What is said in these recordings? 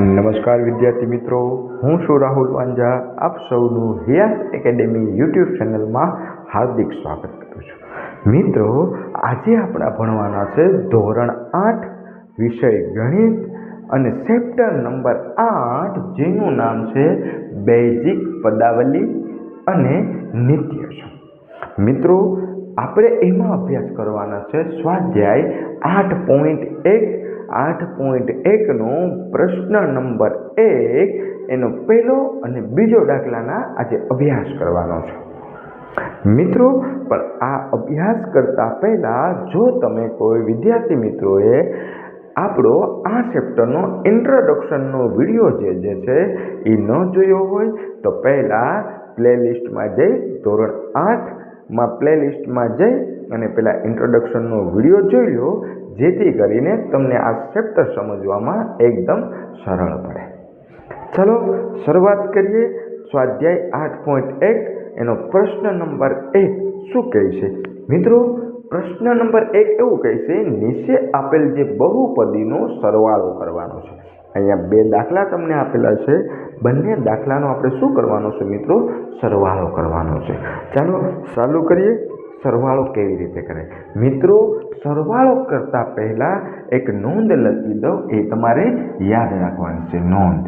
નમસ્કાર વિદ્યાર્થી મિત્રો. હું છું રાહુલ વાંઝા. આપ સૌનું હિયાસ એકેડેમી યુટ્યુબ ચેનલમાં હાર્દિક સ્વાગત કરું છું. મિત્રો, આજે આપણે ભણવાના છે ધોરણ આઠ, વિષય ગણિત અને ચેપ્ટર નંબર આઠ, જેનું નામ છે બેઝિક પદાવલી અને નિત્યસમ મિત્રો આપણે એમાં અભ્યાસ કરવાના છે સ્વાધ્યાય આઠ પોઈન્ટ એક. આઠ પોઈન્ટ એકનો પ્રશ્ન નંબર એક, એનો પહેલો અને બીજો દાખલાના આજે અભ્યાસ કરવાનો છે. મિત્રો, પણ આ અભ્યાસ કરતાં પહેલાં જો તમે કોઈ વિદ્યાર્થી મિત્રોએ આપણો આ ચેપ્ટરનો ઇન્ટ્રોડક્શનનો વીડિયો જે જે છે એ ન જોયો હોય, તો પહેલાં પ્લેલિસ્ટમાં જઈ ધોરણ આઠમાં પ્લેલિસ્ટમાં જઈ અને પહેલાં ઇન્ટ્રોડક્શનનો વીડિયો જોઈ લો, જેથી કરીને તમને આ ચેપ્ટર સમજવામાં એકદમ સરળ પડે. ચલો શરૂઆત કરીએ. સ્વાધ્યાય આઠ પોઈન્ટ એક, એનો પ્રશ્ન નંબર એક શું કહે છે? મિત્રો, પ્રશ્ન નંબર એક એવું કહે છે, નીચે આપેલ જે બહુપદીનો સરવાળો કરવાનો છે. અહીંયા બે દાખલા તમને આપેલા છે. બંને દાખલાનો આપણે શું કરવાનો છે મિત્રો? સરવાળો કરવાનો છે. ચાલો ચાલુ કરીએ. સરવાળો કેવી રીતે કરે? મિત્રો, સરવાળો કરતા પહેલાં એક નોંધ લખી દો એ તમારે યાદ રાખવાની છે. નોંધ.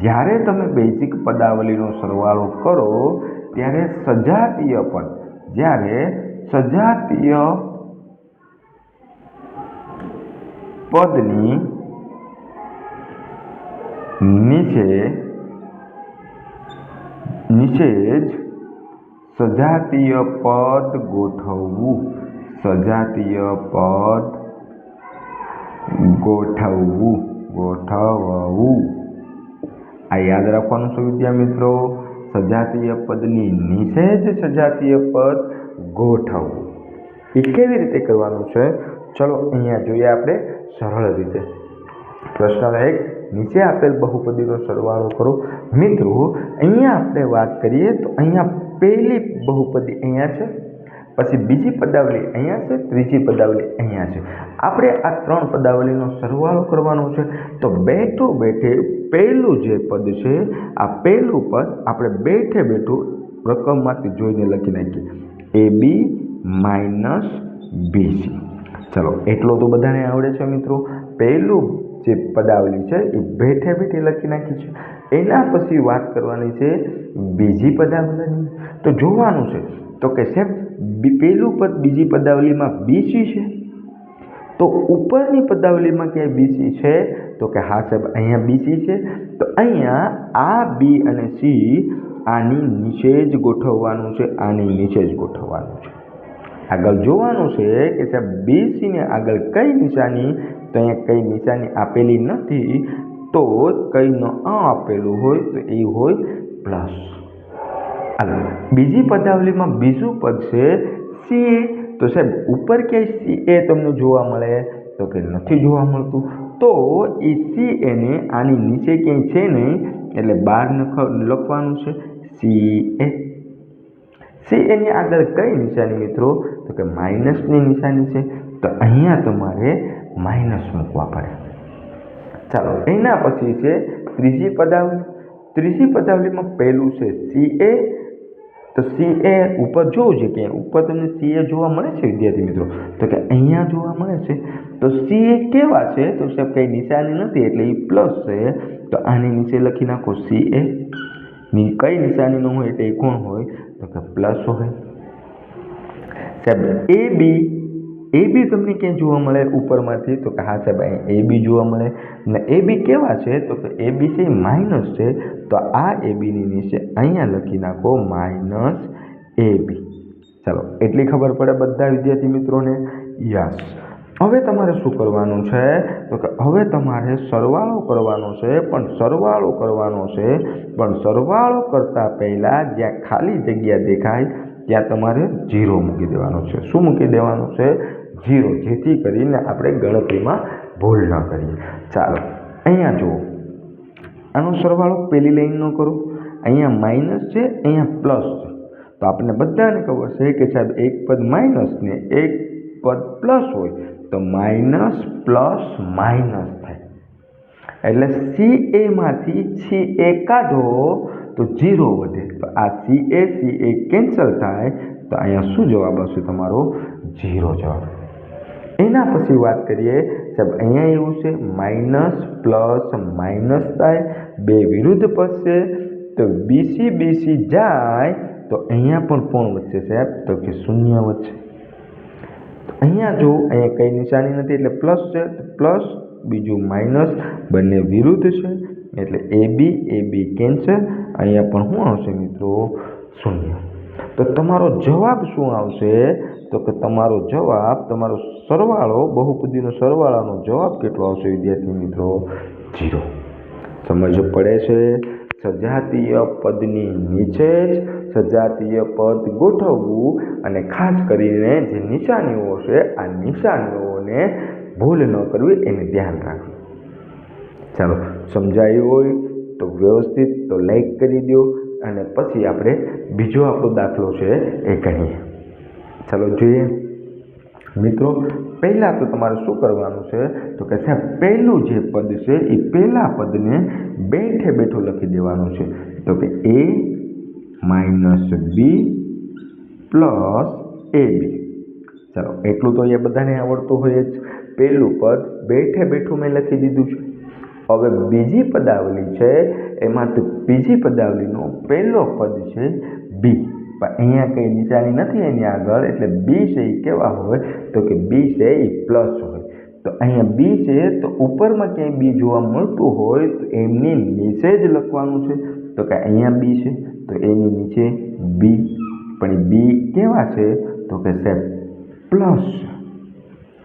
જ્યારે તમે બેઝિક પદાવલીનો સરવાળો કરો, ત્યારે સજાતીય પદ જ્યારે સજાતીય પદની નીચે નીચે જ સજાતીય પદ ગોઠવવું. સજાતીય પદ ગોઠવવું. ગોઠવવું. આ યાદ રાખવાનું છે વિદ્યા મિત્રો. સજાતીય પદની નીચે જ સજાતીય પદ ગોઠવવું. એ કેવી રીતે કરવાનું છે? ચલો અહીંયા જોઈએ આપણે સરળ રીતે. પ્રશ્ન એક નીચે આપેલ બહુપદીનો સરવાળો કરો. મિત્રો, અહીંયા આપણે વાત કરીએ તો અહીંયા પહેલી બહુપદી અહીંયા છે, પછી બીજી પદાવલી અહીંયા છે, ત્રીજી પદાવલી અહીંયા છે. આપણે આ ત્રણ પદાવલીનો સરવાળો કરવાનો છે. તો બેઠો બેઠે પહેલું જે પદ છે, આ પહેલું પદ આપણે બેઠે બેઠું રકમમાંથી જોઈને લખી નાખીએ. એ બી માઇનસ બીસી ચલો, એટલો તો બધાને આવડે છે મિત્રો. પહેલું જે પદાવલી છે, એ બેઠે બેઠે લખી નાખી છે. એના પછી વાત કરવાની છે બીજી પદાવલીની. તો જોવાનું છે, તો કે સાહેબ પહેલું પદ બીજી પદાવલીમાં બીસી છે? તો ઉપરની પદાવલીમાં ક્યાંય બીસી છે? તો કે હા સાહેબ, અહીંયા બીસી છે. તો અહીંયા આ બી અને સી આની નીચે જ ગોઠવવાનું છે, આની નીચે જ ગોઠવવાનું છે. આગળ જોવાનું છે કે સાહેબ, બીસીને આગળ કઈ નિશાની તો અહીંયા કઈ નિશાની આપેલી નથી, તો કઈ ન આપેલું હોય તો એ હોય પ્લસ. બીજી પદાવલીમાં બીજું પદ છે સી તો સાહેબ, ઉપર ક્યાંય સી એ તમને જોવા મળે? તો કે નથી જોવા મળતું. તો એ સી એને આની નીચે ક્યાંય છે નહીં, એટલે બહાર લખવાનું છે સી એ. સી એની આગળ કઈ નિશાની મિત્રો? તો કે માઇનસની નિશાની છે. તો અહીંયા તમારે માઇનસ મૂકવા પડે. ચાલો, એના પછી છે ત્રીજી પદાવલી. ત્રીજી પદાવલીમાં પહેલું છે સી એ તો સી એ ઉપર જોવું છે કે ઉપર તમને સી એ જોવા મળે છે, વિદ્યાર્થી મિત્રો? તો કે અહીંયા જોવા મળે છે. તો સી એ કેવા છે? તો સાહેબ કંઈ નિશાની નથી, એટલે એ પ્લસ છે. તો આની નીચે લખી નાખો સી એ ની કઈ નિશાની ન હોય, એટલે એ કોણ હોય, તો કે પ્લસ હોય. સાહેબ, એ બી એ બી તમને ક્યાં જોવા મળે ઉપરમાંથી? તો કે હા સાહેબ, અહીં એ બી જોવા મળે. ને એ બી કેવા છે? તો કે એ બી છે માઇનસ છે. તો આ એ બીની નીચે અહીંયા લખી નાખો માઇનસ એ બી. ચાલો, એટલી ખબર પડે બધા વિદ્યાર્થી મિત્રોને? યસ. હવે તમારે શું કરવાનું છે? તો કે હવે તમારે સરવાળો કરવાનો છે, પણ સરવાળો કરવાનો છે, પણ સરવાળો કરતાં પહેલાં જ્યાં ખાલી જગ્યા દેખાય, ત્યાં તમારે જીરો મૂકી દેવાનો છે. શું મૂકી દેવાનું છે? જીરો, જેથી કરીને આપણે ગણતરીમાં ભૂલ ન કરીએ. ચાલો, અહીંયા જુઓ. આનો સરવાળો પહેલી લાઈનનો કરો. અહીંયા માઇનસ છે, અહીંયા પ્લસ છે. તો આપણને બધાને ખબર છે કે સાહેબ એક પદ માઇનસ ને એક પદ પ્લસ હોય તો માઇનસ પ્લસ માઇનસ થાય. એટલે સી એમાંથી સી એ કાઢો તો જીરો વધે. તો આ C A C A cancel થાય તો અહીંયા શું જવાબ આવશે? તમારો જીરો જવાબ. એના પછી વાત કરીએ, સાહેબ, અહીંયા એવું છે, માઇનસ પ્લસ માઇનસ થાય, બે વિરુદ્ધ પડશે, તો બીસી બીસી જાય, તો અહીંયા પણ કોણ વધશે સાહેબ? તો કે શૂન્ય વધશે. અહીંયા જો, અહીંયા કંઈ નિશાની નથી, એટલે પ્લસ છે પ્લસ, બીજું માઇનસ, બંને વિરુદ્ધ છે, એટલે એ બી એ બી કેન્સલ, અહીંયા પણ શું આવશે મિત્રો? શૂન્ય. તો તમારો જવાબ શું આવશે? તો કે તમારો જવાબ, તમારો સરવાળો, બહુપદીનો સરવાળાનો જવાબ કેટલો આવશે વિદ્યાર્થી મિત્રો? જીરો સમજ પડે છે? સજાતીય પદની નીચે જ સજાતીય પદ ગોઠવવું અને ખાસ કરીને જે નિશાનીઓ છે, આ નિશાનીઓને ભૂલ ન કરવી એને ધ્યાન રાખવું. ચાલો, સમજાયું હોય તો વ્યવસ્થિત તો લાઈક કરી દો. અને પછી આપણે બીજો આપણો દાખલો છે એ કહીએ. ચાલો જોઈએ. મિત્રો, પહેલાં તો તમારે શું કરવાનું છે? તો કે સાહેબ, પહેલું જે પદ છે એ પહેલાં પદને બેઠે બેઠું લખી દેવાનું છે. તો કે એ માઇનસ બી પ્લસ એ બી. ચાલો, એટલું તો એ બધાને આવડતું હોય જ. પહેલું પદ બેઠે બેઠું મેં લખી દીધું છે. હવે બીજી પદાવલી છે એમાં તો બીજી પદાવલીનો પહેલો પદ છે બી અહીંયા કંઈ નિશાની નથી એની આગળ, એટલે બી છે એ કેવા હોય? તો કે બી છે એ પ્લસ હોય. તો અહીંયા બી છે તો ઉપરમાં ક્યાંય બી જોવા મળતું હોય, તો એમની નીચે જ લખવાનું છે. તો કે અહીંયા બી છે, તો એની નીચે બી પણ એ બી કેવા છે? તો કે સાહેબ પ્લસ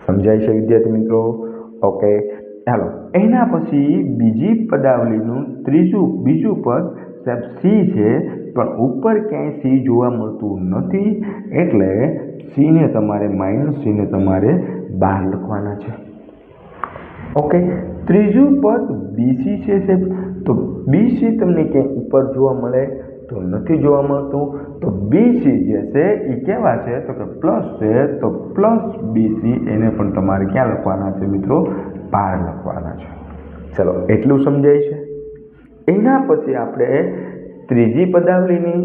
સમજાય છે વિદ્યાર્થી મિત્રો? ઓકે ચાલો, એના પછી બીજી પદાવલીનું ત્રીજું, બીજું પદ સાહેબ સી છે, પણ ઉપર ક્યાંય સી જોવા મળતું નથી, એટલે સીને તમારે માઇનસ સીને તમારે બહાર લખવાના છે. ઓકે ત્રીજું પદ બીસી છે સાહેબ. તો બીસી તમને ક્યાંય ઉપર જોવા મળે તો નથી જોવા મળતું. તો બીસી જે છે એ કેવા છે? તો કે પ્લસ છે, તો પ્લસ બીસી એને પણ તમારે ક્યાં લખવાના છે મિત્રો? બહાર લખવાના છે. ચલો, એટલું સમજાય છે? એના પછી આપણે ત્રીજી પદાવલીની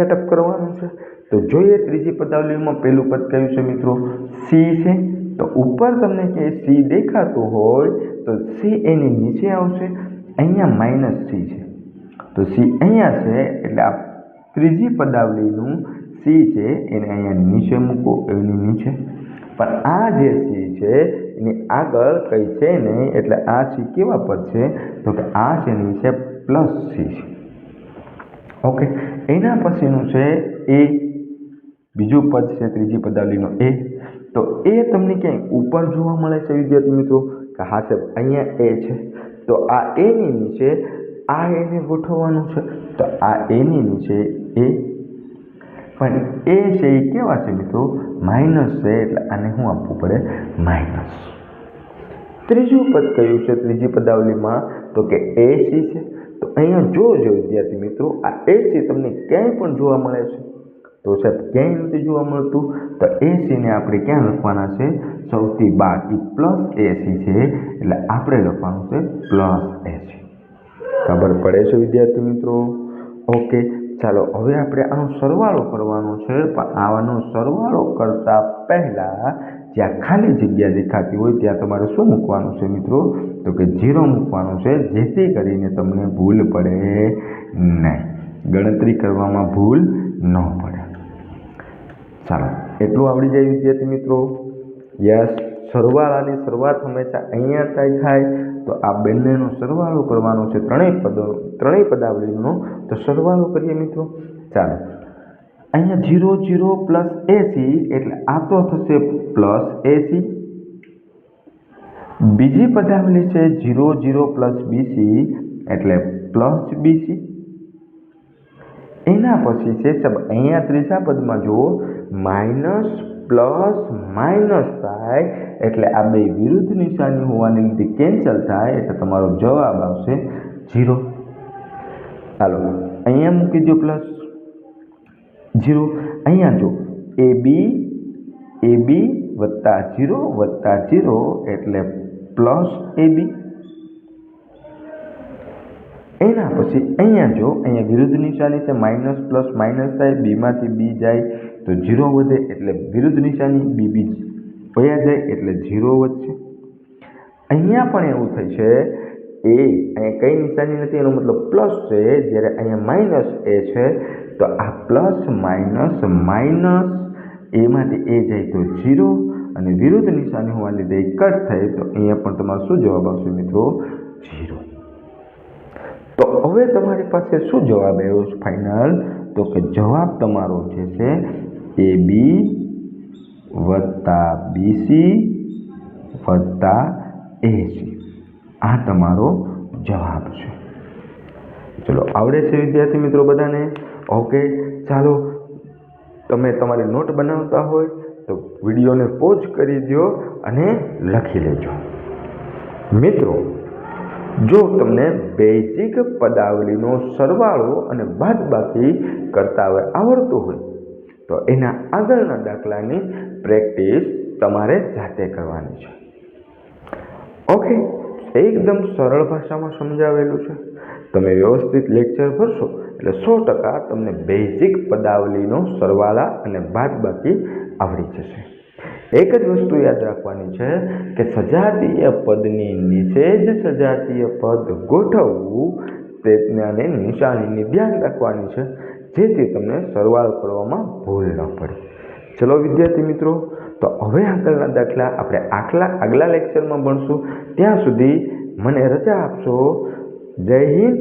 છટપ કરવાનું છે. તો જોઈએ ત્રીજી પદાવલીમાં પહેલું પદ કયું છે મિત્રો? સી છે. તો ઉપર તમને કે સી દેખાતું હોય, તો સી એની નીચે આવશે. અહીંયા માઇનસ સી છે. તો સી અહીંયા છે, એટલે આ ત્રીજી પદાવલીનું સી છે, એને અહીંયા નીચે મૂકો, એની નીચે. પણ આ જે સી છે એની આગળ કંઈ છે નહીં એટલે આ સી કેવા પર છે? તો કે આ છે નીચે પ્લસ સી છે. ઓકે, એના પછીનું છે એ. બીજું પદ છે ત્રીજી પદાવલીનો એ. તો એ તમને ક્યાંય ઉપર જોવા મળે છે વિદ્યાર્થી મિત્રો? કે હા સાહેબ, અહીંયા એ છે. તો આ એની નીચે આ એને ગોઠવવાનું છે. તો આ એની નીચે એ પણ એ છે એ કેવા છે? મિત્રો માઇનસ છે એટલે આને શું આપવું પડે માઇનસ. ત્રીજું પદ કયું છે? ત્રીજી પદાવલીમાં તો કે એસી છે. તો અહીંયા જોજો વિદ્યાર્થી મિત્રો, આ એસી તમને ક્યાંય પણ જોવા મળે છે. તો સાહેબ, ક્યાંય નથી જોવા મળતું. તો એસીને આપણે ક્યાં લખવાના છે? સૌથી બાકી પ્લસ એસી છે એટલે આપણે લખવાનું છે પ્લસ એસી ખબર પડે છે વિદ્યાર્થી મિત્રો? ઓકે. ચાલો, હવે આપણે આનો સરવાળો કરવાનો છે. પણ આવાનો સરવાળો કરતાં પહેલાં જ્યાં ખાલી જગ્યા દેખાતી હોય, ત્યાં તમારે શું મૂકવાનું છે મિત્રો? તો કે ઝીરો મૂકવાનું છે, જેથી કરીને તમને ભૂલ પડે નહીં. ગણતરી કરવામાં ભૂલ ન પડે. ચાલો, એટલું આવડી જાય વિદ્યાર્થી મિત્રો? યસ. સરવાળાની શરૂઆત હંમેશા અહીંયા થાય થાય, તો આ બંનેનો સરવાળો કરવાનો છે ત્રણેય પદો, ત્રણેય પદાવલીનો તો સરવાળો કરીએ મિત્રો? ચાલો. અહીંયા જીરો જીરો પ્લસ એસી, એટલે આ તો થશે પ્લસ એસી. બીજી પદાવલી છે જીરો જીરો પ્લસ બીસી, એટલે પ્લસ બીસી. એના પછી છે સબ અહીંયા ત્રીજા પદમાં જુઓ, માઇનસ પ્લસ માઇનસ થાય એટલે આ બે વિરુદ્ધ નિશાની હોવાને લીધે કેન્સલ થાય એટલે તમારો જવાબ આવશે જીરો ચાલો, અહીંયા મૂકી દો પ્લસ. જીરો અહીંયા જો, એ બી એ બી વત્તા જીરો વત્તા જીરો એટલે પ્લસ એ બી. એના પછી અહીંયા જો, અહીંયા વિરુદ્ધ નિશાની છે, માઇનસ પ્લસ માઇનસ થાય, બીમાંથી બી જાય તો જીરો વધે એટલે વિરુદ્ધ નિશાની બી બી વયા જાય એટલે જીરો વધશે. અહીંયા પણ એવું થાય છે, એ અહીંયા કઈ નિશાની નથી, એનો મતલબ પ્લસ છે, જ્યારે અહીંયા માઇનસ એ છે, તો આ પ્લસ માઇનસ માઇનસ એમાંથી એ જાય તો જીરો અને વિરુદ્ધ નિશાની હોવા લીધે કટ થાય, તો અહીંયા પણ તમારો શું જવાબ આવશે મિત્રો? જીરો. તો હવે તમારી પાસે શું જવાબ આવ્યો ફાઇનલ તો કે જવાબ તમારો જે છે એ બી વત્તા બીસી વત્તા એસી આ તમારો જવાબ છે. ચલો, આવડે છે વિદ્યાર્થી મિત્રો બધાને? ઓકે ચાલો, તમે તમારી નોટ બનાવતા હોય તો વિડીયોને પોઝ કરી દો અને લખી લેજો. મિત્રો, જો તમને બેઝિક પદાવલીનો સરવાળો અને બાદબાકી કરતા આવડતું હોય તો એના આગળના દાખલાની પ્રેક્ટિસ તમારે જાતે કરવાની છે. ઓકે, એકદમ સરળ ભાષામાં સમજાવેલું છે. તમે વ્યવસ્થિત લેક્ચર ભરશો એટલે સો ટકા તમને બેઝિક પદાવલીનો સરવાળા અને બાદબાકી આવડી જશે. એક જ વસ્તુ યાદ રાખવાની છે કે સજાતીય પદની નીચે જ સજાતીય પદ ગોઠવવું તેને નિશાનીની ધ્યાન રાખવાની છે. જેથી તમને સરવાળો કરવામાં ભૂલ ન પડે. ચલો વિદ્યાર્થી મિત્રો, તો હવે આગળના દાખલા આપણે આટલા આગલા લેક્ચરમાં ભણશું. ત્યાં સુધી મને રજા આપશો. જય હિન્દ,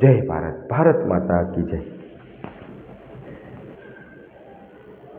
જય ભારત. ભારત માતા કી જય.